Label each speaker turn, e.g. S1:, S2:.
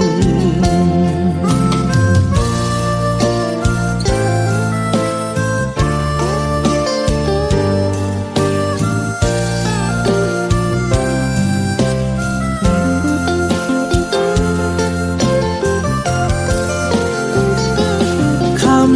S1: ม